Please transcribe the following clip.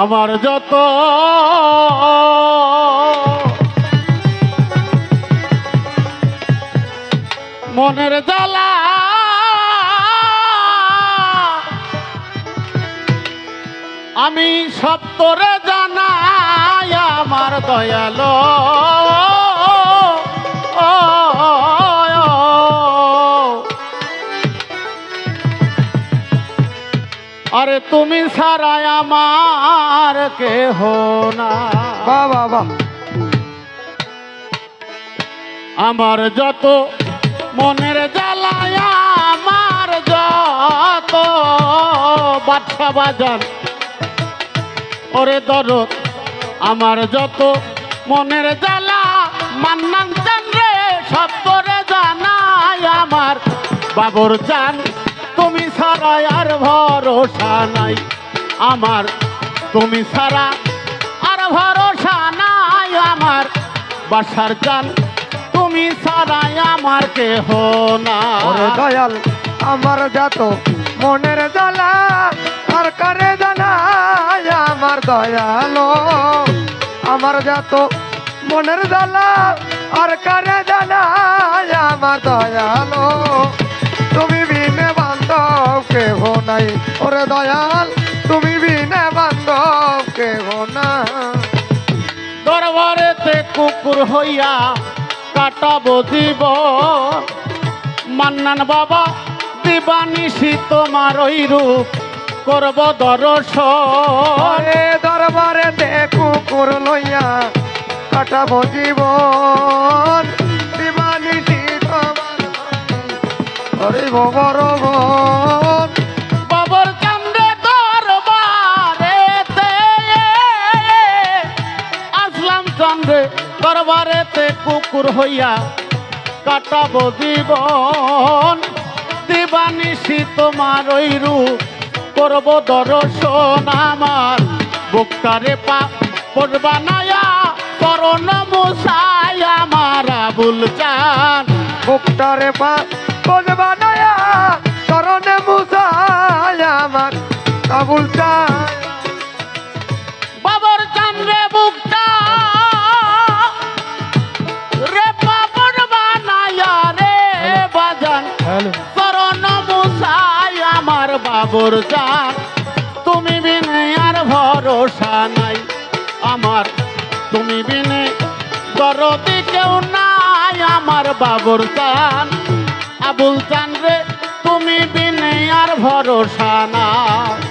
আমার যত মনের জ্বালা আমি সপ্তরে জানাই আমার দয়ালো। আরে তুমি ছাড়াই আমার কেহ না। বাহ বাহ বাহ। আমার যত মনের জ্বালায় আমার যত বাচ্চা বাজান। ওরে দরদ আমার যত মনের জ্বালা মান্নান চান রে সত্তরে জানায় আমার বাবর চান। তুমি ছাড়া আর ভরসা নাই। আমার তুমি সারা আর ভরসা নাই। আমার বাসার চান তুমি ছাড়াই আমার কেহ না। দয়াল, আমার যত মনের জ্বালা, আর করে জানা আমার দয়ালো? আমার যত মনের জ্বালা, আর করে জানা আমার দয়ালো? নাই। ওরে দয়াল তুমি বিনে বান্ধব কেহ না। দরবারেতে কুকুর হইয়া কাটাবো জীব মান্নান বাবা দিবানিশি তোমার ওই রূপ করব দরবারে দেখু কুর লইয়া কাটাবো জীবন। দিবানিটি তোমার হরি ভগরবন দরবারেতে কুকুর হইয়া কাটাবো জীবন। দিবানিশি তোমার ওই রূপ, করব দর্শন আমার। বুকটারে পা পড়বানায়া করণ মুসাই আমার আবুল চান। মুক্তারে পা কোন বানায়া চরণে মুসায় আমার কাবুল চায় বাবর যা তুমি বিনে আর ভরসা নাই। আমার তুমি বিনে, দরদি কেউ নাই আমার বাবর চান। আবুল চান রে, তুমি বিনে আর ভরসা নাই।